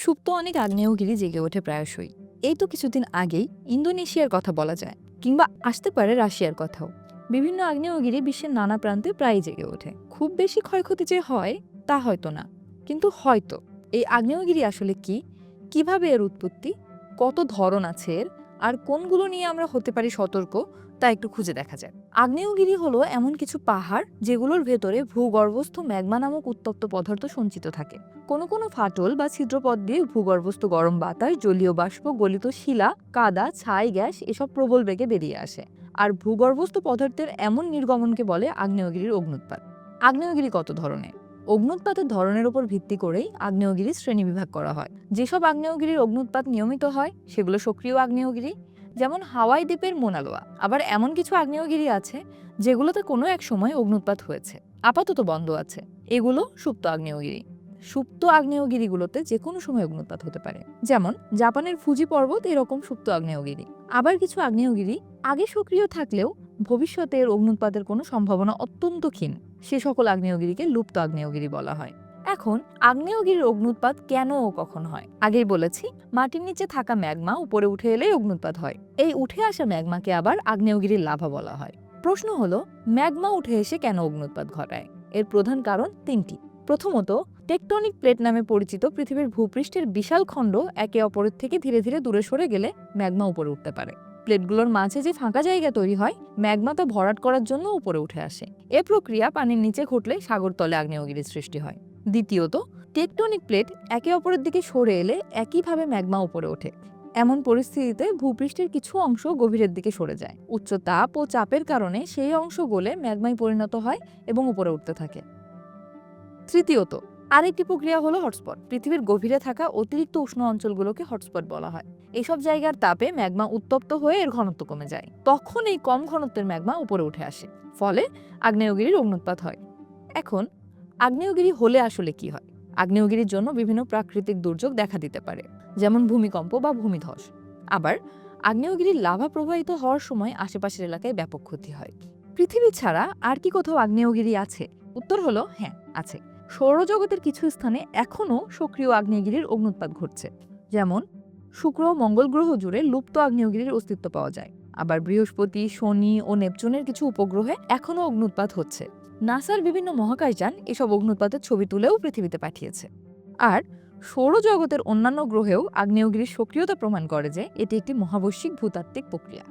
সুপ্ত অনেক আগ্নেয়গিরি জেগে ওঠে প্রায়শই। এই তো কিছুদিন আগেই ইন্দোনেশিয়ার কথা বলা যায়, কিংবা আসতে পারে রাশিয়ার কথাও। বিভিন্ন আগ্নেয়গিরি বিশ্বের নানা প্রান্তে প্রায়ই জেগে ওঠে। খুব বেশি ক্ষয়ক্ষতি যে হয়, তা হয়তো না। কিন্তু হয়তো। এই আগ্নেয়গিরি আসলে কি? কীভাবে এর উৎপত্তি? কত ধরন আছে এর? আর কোনগুলো নিয়ে আমরা হতে পারি সতর্ক? তা একটু খুঁজে দেখা যায় আগ্নেয়গিরি হলো এমন কিছু পাহাড় যেগুলোর ভেতরে ভূগর্ভস্থ ম্যাগমা নামক উত্তপ্ত পদার্থ সঞ্চিত থাকে। কোনো কোনো ফাটল বা ছিদ্রপথ দিয়ে ভূগর্ভস্থ গরম বাতাস, জলীয় বাষ্প, গলিত শিলা, কাদা, ছাই, গ্যাস এসব প্রবল বেগে বেরিয়ে আসে। আর ভূগর্ভস্থ পদার্থের এমন নির্গমনকে বলে আগ্নেয়গিরির অগ্নুৎপাত। আগ্নেয়গিরি কত ধরনের? অগ্নুৎপাতের ধরনের উপর ভিত্তি করেই আগ্নেয়গিরি শ্রেণীবিভাগ করা হয়। যেসব আগ্নেয়গিরির অগ্নুৎপাত নিয়মিত হয়, সেগুলো সক্রিয় আগ্নেয়গিরি যেমন হাওয়াই দ্বীপের মোনালোয়া, আবার এমন কিছু আগ্নেয়গিরি আছে যেগুলোতে কোনো এক সময় অগ্নুৎপাত হয়েছে। আপাতত বন্ধ আছে। এগুলো সুপ্ত আগ্নেয়গিরি। সুপ্ত আগ্নেয়গিরিগুলোতে যে কোনো সময় অগ্নুৎপাত হতে পারে। যেমন জাপানের ফুজি পর্বত এরকম সুপ্ত আগ্নেয়গিরি। আবার কিছু আগ্নেয়গিরি আগে সক্রিয় থাকলেও ভবিষ্যতে এর অগ্নুৎপাতের কোনো সম্ভাবনা অত্যন্ত ক্ষীণ। সে সকল আগ্নেয়গিরিকে লুপ্ত আগ্নেয়গিরি বলা হয়। এখন আগ্নেয়গিরির অগ্নুৎপাত কেন ও কখন হয়? আগেই বলেছি, মাটির নিচে থাকা ম্যাগমা উপরে উঠে এলেই অগ্নুৎপাত হয়। এই উঠে আসা ম্যাগমাকে আবার আগ্নেয়গিরির লাভা বলা হয়। প্রশ্ন হলো, ম্যাগমা উঠে এসে কেন অগ্নুৎপাত ঘটায়? এর প্রধান কারণ তিনটি। প্রথমত, টেকটনিক প্লেট নামে পরিচিত পৃথিবীর ভূপৃষ্ঠের বিশাল খণ্ড একে অপরের থেকে ধীরে ধীরে দূরে সরে গেলে ম্যাগমা উপরে উঠতে পারে। প্লেটগুলোর মাঝে যে ফাঁকা জায়গা তৈরি হয়, ম্যাগমা তা ভরাট করার জন্য উপরে উঠে আসে। এ প্রক্রিয়া পানির নিচে ঘটলে সাগর তলে আগ্নেয়গিরির সৃষ্টি হয়। দ্বিতীয়ত টেকটনিক প্লেট একে অপরের দিকে সরে এলে একইভাবে ম্যাগমা উপরে ওঠে। এমন পরিস্থিতিতে ভূপৃষ্ঠের কিছু অংশ গভীরের দিকে সরে যায়। উচ্চ তাপ ও চাপের কারণে সেই অংশ গলে ম্যাগমায় পরিণত হয় এবং উপরে উঠতে থাকে। তৃতীয়ত, আরেকটি প্রক্রিয়া হলো হটস্পট পৃথিবীর গভীরে থাকা অতিরিক্ত উষ্ণ অঞ্চলগুলোকে হটস্পট বলা হয়। এইসব জায়গার তাপে ম্যাগমা উত্তপ্ত হয়ে এর ঘনত্ব কমে যায়। তখন এই কম ঘনত্বের ম্যাগমা উপরে উঠে আসে, ফলে আগ্নেয়গিরির অগ্নুৎপাত হয়। এখন আগ্নেয়গিরি হলে আসলে কি হয়? আগ্নেয়গিরির জন্য বিভিন্ন প্রাকৃতিক দুর্যোগ দেখা দিতে পারে, যেমন ভূমিকম্প বা ভূমিধস। আবার আগ্নেয়গিরির লাভা প্রবাহিত হওয়ার সময় আশেপাশের এলাকায় ব্যাপক ক্ষতি হয়। পৃথিবী ছাড়া আর কি কোথাও আগ্নেয়গিরি আছে? উত্তর হলো হ্যাঁ আছে। সৌরজগতের কিছু স্থানে এখনও সক্রিয় আগ্নেয়গিরির অগ্নুৎপাত ঘটছে, যেমন শুক্র মঙ্গল গ্রহ জুড়ে লুপ্ত আগ্নেয়গিরির অস্তিত্ব পাওয়া যায়। আবার বৃহস্পতি, শনি ও নেপচুনের কিছু উপগ্রহে এখনও অগ্নুৎপাত হচ্ছে। নাসার বিভিন্ন মহাকাশযান এসব অগ্নুৎপাতের ছবি তুলেও পৃথিবীতে পাঠিয়েছে। আর সৌরজগতের অন্যান্য গ্রহেও আগ্নেয়গিরির সক্রিয়তা প্রমাণ করে যে এটি একটি মহাবৈশ্বিক ভূতাত্ত্বিক প্রক্রিয়া।